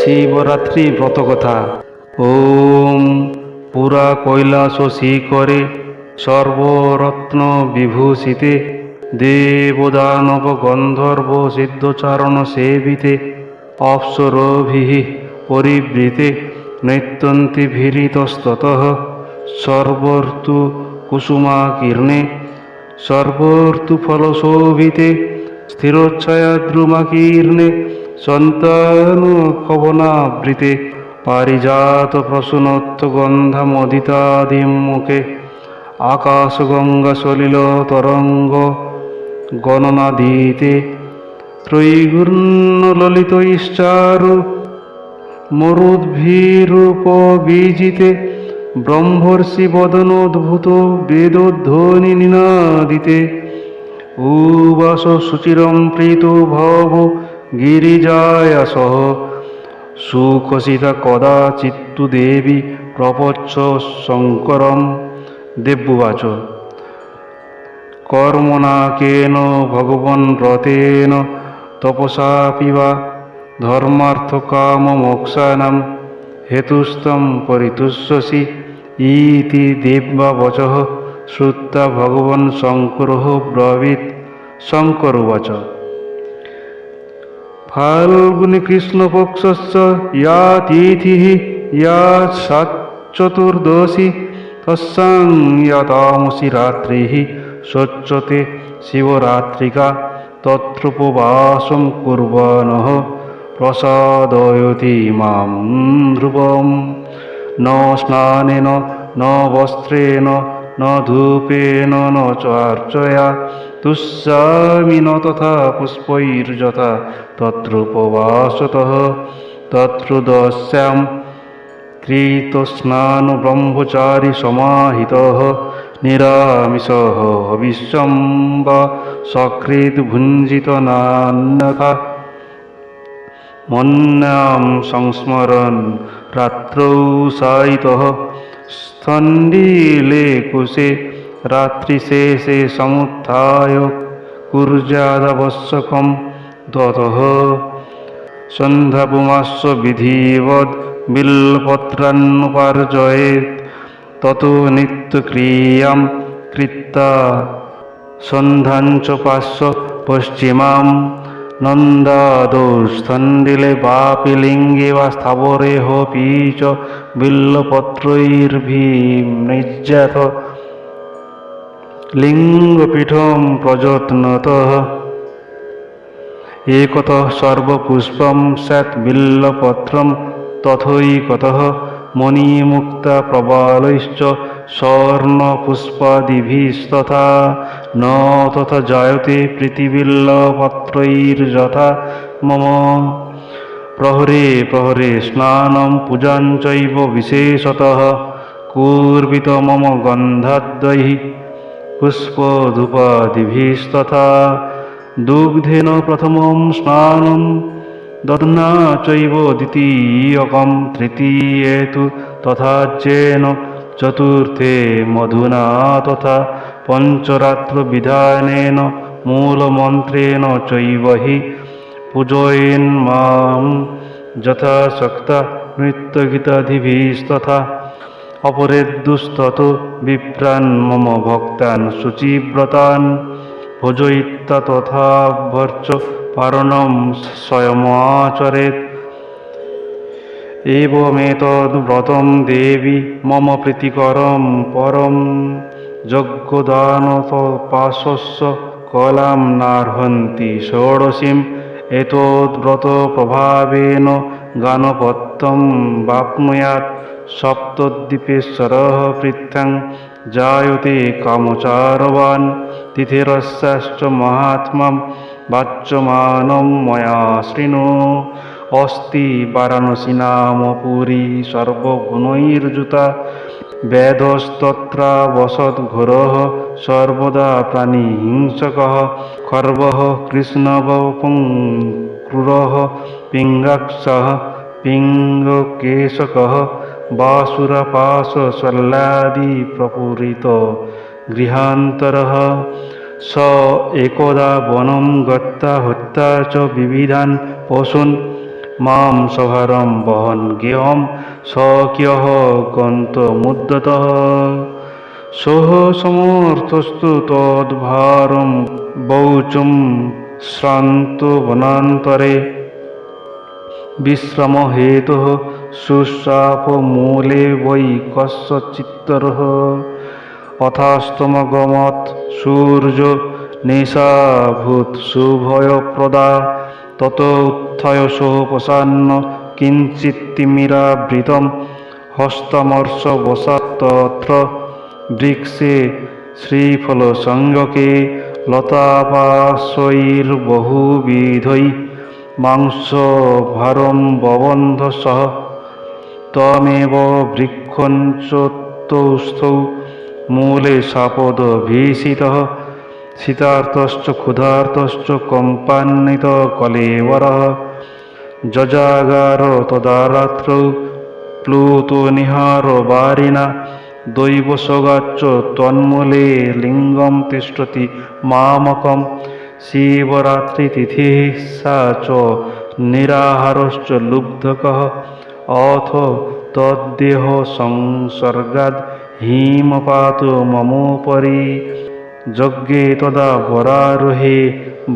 শিবরাত্রি ব্রতকথা। ওম পুরা কৈলাস শিখরে সর্বরত্ন বিভূষিতে, দেবদানব গন্ধর্ব সিদ্ধচারণ সেবিতে অপ্সরভিः পরিবৃতে, নৈত্যন্তি ভীরিতস্ততঃ, সর্বর্তু কুসুমাকীর্ণে, সর্বর্তু ফলশোভিতে, স্থিরোচ্ছয়াদ্রুমাকীর্ণে সন্তান কবনাবৃতে পারিজাত প্রসূনত্ব গন্ধামদিতাদিমুখে আকাশগঙ্গা সলিল তরঙ্গ গণনা দিতে ত্রৈগুণ্য ললিত ইশ্চারু মরুদ্ভীরূপ বীজিতে ব্রহ্মর্ষি বদনোদ্ভূত বেদধ্বনি নিনাদিতে। উবাস সুচিরম প্রীত ভব গিরিজায়া সহ সুখসিতা কদা চিত্তু দেবী প্রপচ্ছ শঙ্করম দেব্যুবাচ কর্মণা কেন ভগবন রতেন? তপসাপি বা ধর্মার্থ কাম মোক্ষানাম হেতুস্তম পরিতুষ্যসি। ইতি দেব্যা বচঃ। শ্রুত্তা ভগবন শঙ্কর ব্রবীত শঙ্কর উবাচ ফাল্গুনি কৃষ্ণপক্ষশ্চ ইয়া তিথিः ইয়া সাচতুর্দশী তস্যাং ইয়া তামসি রাত্রিः সচ্যতে শিবরাত্রিকা তত্রোপবাসং কুর্বাণः প্রসাদয়তি মাম ধ্রুবম। ন স্নানেন, ন বস্ত্রেণ ন ধূপেন, ন চার্চয়া তুষ্যামি ন তথা পুষ্পৈর্যথা তত্রোপবাসতः তত্র দস্যাম কৃতস্নান ব্রহ্মচারী সমাহিতः নিরামিষः হবিষ্যं বা সকৃত ভুঞ্জিত নান্যথা মন্যাম সংস্মরণ রাত্রৌ শায়িতः স্থণ্ডিলে কুশে রাত্রিশেষে সমুত্থায় কুর্যাদাবশ্যকম ততः সন্ধ্যাপুমাস্য বিধিবৎ বিল্পত্রান্নুপার্জয়েত তত নিত্যক্রিয়াং কৃত্তা। সন্ধ্যাঞ্চ পার্শ্ব পশ্চিমাম নন্দাদৌ স্থণ্ডিলে বাপি লিঙ্গে বা স্থাবরে হোপি চ বিল্লপত্রৈর্ভিনিজ্জাত লিঙ্গপীঠম প্রযত্নতঃ একতः সর্বপুষ্পম স্যাৎ বিল্লপত্রম তথৈকতः মণিমুক্তা প্রবালৈশ্চ স্বর্ণপুষ্পাদিভিস্তথা। ন তথা জায়তে প্রীতিবিল্লপত্রৈর্যথা মম প্রহরে প্রহরে স্নানম পূজাং চৈব বিশেষতঃ। কুর্বিত মম গন্ধাদ্বৈः পুষ্পধূপাদিভিস্তথা। দুগ্ধেন প্রথমং স্নানম দধ্না চৈব দ্বিতীয়কম, তৃতীয়ে তু তথাজ্যেন চতুর্থে মধুনা তথা পঞ্চরাত্রবিধানেন মূলমন্ত্রেণ চৈব হি পূজয়েন মাম যথাশক্তা নৃত্যগীতাদিভিস্তথা অপরেদ্দুস্তত বিপ্রান মম ভক্তান শুচিব্রতান ভোজয়িত্তা তথাভর্চ পারণম স্বয়মাচরেত এবমেতদ্ব্রতম দেবী মম প্রীতিকরম পরম যজ্ঞদানতপাশস্য কলাম নার্হন্তি ষোড়শীম। এতদ্ব্রত প্রভাবেন গানপত্যম বাপ্নুয়াৎ। সপ্তদ্বীপেশ্বরः পৃথ্যাং জায়তে কামচারবান তিথিরস্যাশ্চ মাহাত্ম্যম বাচ্যমাनं ময়া শৃণু অস্তি বারাণসী নাম পুরী সর্বগুণৈর্যুতা বেদস্তত্রাবসদ্ঘোরः সর্বদা প্রাণিহিংসকः খর্বः কৃষ্ণবপুং ক্রূরः পিঙ্গাক্ষः পিঙ্গকেশকः বাসুরপাশ সল্লাদি প্রপূরিত গৃহান্তর স একদা বনম গত্তা হত্যা চ বিবিধান পশুন মাম সভারম বহন গেহম স্বকীয় গন্ত মুদ্যত সহ সমর্থস্তু তদ্ভারম বৌচুম শ্রান্ত বনান্তরে। বিশ্রম হেতু সুশ্রাপ মূলে বৈ কস্যচিত্তর অথাস্তমগমত সূর্য নিশাভূত শুভয়প্রদা। তত উত্থয় সোপসান্ন কিঞ্চিত্তিমিরাবৃতম হস্তমর্ষ বসাত্তত্র। বৃক্ষে শ্রীফলসংযকে লতাপাশৈর্বহুবিধৈ মাংস ভারম ববন্ধ সহ তমেব বৃক্ষঞ্চোত্তৌস্থৌ মূলে সাপদ ভীষিত শীতার্তশ্চ ক্ষুধার্তশ্চ কম্পান্বিত কলেবর যজাগার তদারাত্রৌ প্লুতনিহার বারিণা দৈব সগাচ্চ তন্মূলে লিঙ্গম তিষ্ঠতি মামকম শিবরাত্রিতিথি সা চ নিরাহারশ্চ লুব্ধকঃ अथ तद्देह संसर्गाद हिमपात ममोपरि यज्ञे तदा वरारोहे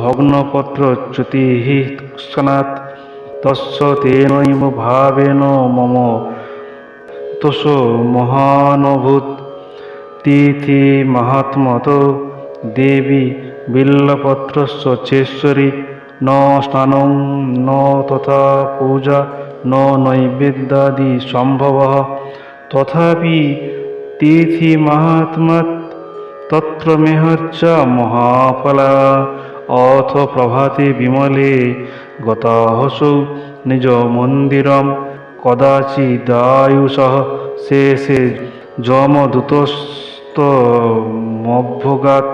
भग्नपत्रच्युतिः क्षणात् तस्य तेनैव भावेन मम तसो महानभूत् तिथि महात्मत देवी बिल्लपत्रस्य चेश्वरी न स्नानं न तथा पूजा ন নৈবেদ্যাদি সম্ভব। তথাপি তিথি মাহাত্মাৎ তত্র মেহচ্চ মহাফলা। অথ প্রভাতে বিমলে গতাহসৌ নিজ মন্দিরম। কদাচিদায়ুষः শেষে যমদূতস্তমভ্যগাৎ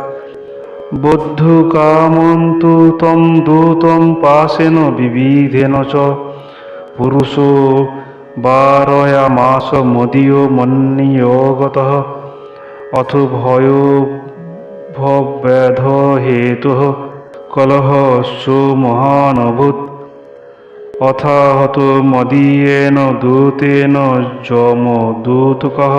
বদ্ধকামন্তু তম দূতম পাশেন বিবিধেন চ। বারয়ামাস মদীয় মন্নিয়োগতः অথ ভয় ভব্যাধ হেতু কলহ সুমহানভূত অথাহত মদীয়েন দূতেন যম দূতকः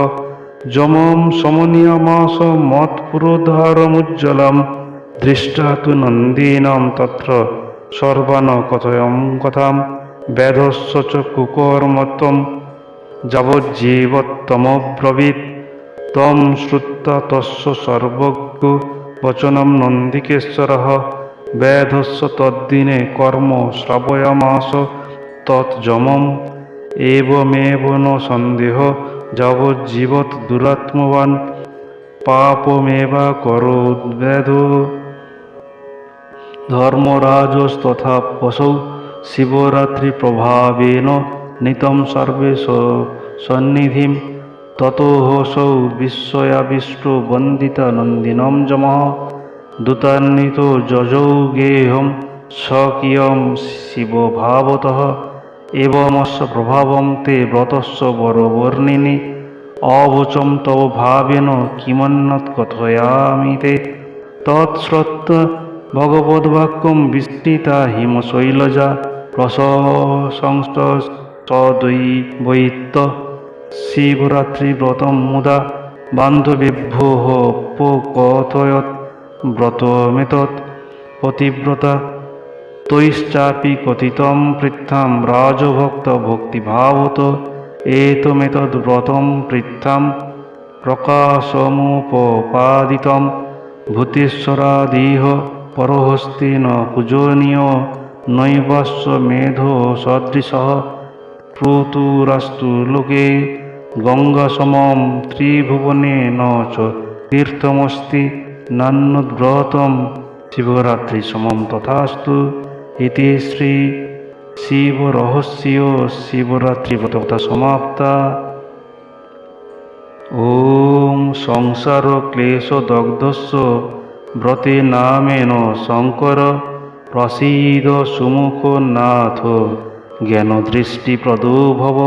যমম সমনীয়মাস মৎপুরোদ্ধারমুজ্জ্বলম দৃষ্টা তু নন্দীনাম তত্র সর্বান কথয়ম কথাম বেধস্য চ কুকর্মত্বম যাবজ্জীবত্তমব্রবীৎ তম শ্রুত্বা তস্য সর্বজ্ঞ বচনম নন্দিকেশ্বরः। বেধস্য তদ্দিনে কর্ম শ্রাবয়ামাস তৎযমম এবমেব ন সন্দেহ যাবজ্জীবৎ দুরাত্মবান। পাপমেবা করোদ্বেদ। ধর্মরাজস্তথা পশৌ শিবরাত্রি প্রভাবেন নিতম সর্বে স- সন্নিধিম ততোহসৌ বিস্ময়াবিষ্ট বন্দিতা নন্দিনম যমঃ। দূতান্বিত যজৌ গেহম স্বকীয়ম শিবভাবতः। এবমস্য প্রভাবং তে ব্রতস্য বরবর্ণিনি। অবচম তব ভাবেন কিমন্নত কথয়ামি তে তৎশ্রত্বা ভগবদ্বাক্যম বিস্তৃতা হিমশৈলজা প্রশংস্ত সদৈবৈত্য শিবরাত্রিব্রতম মুদা বান্ধবেভ্যো পোকথয়ত ব্রতমেতৎ পতিব্রতা তৈশ্চাপি কথিতম পৃথাম রাজভক্ত ভক্তিভাবত এতমেতদ ব্রতম পৃথাম প্রকাশমুপপাদিতম ভূতেশ্বরাদিহ পরহস্তেন পূজনীয় নৈবাস্য মেধো সদৃশः প্রতুরাস্তু লোকে গঙ্গাসমম ত্রিভুবনে ন চ তীর্থমস্তি নান্যব্রতম শিবরাত্রি সমম তথাস্তু ইতি শ্রী শিবরহস্য শিবরাত্রিব্রতকথা সমাপ্তা। ওম সংসার ক্লেশ দগ্ধস্য ব্রতে নামেন শঙ্কর প্রসীদ সুমুখ নাথ জ্ঞান দৃষ্টি প্রদো ভব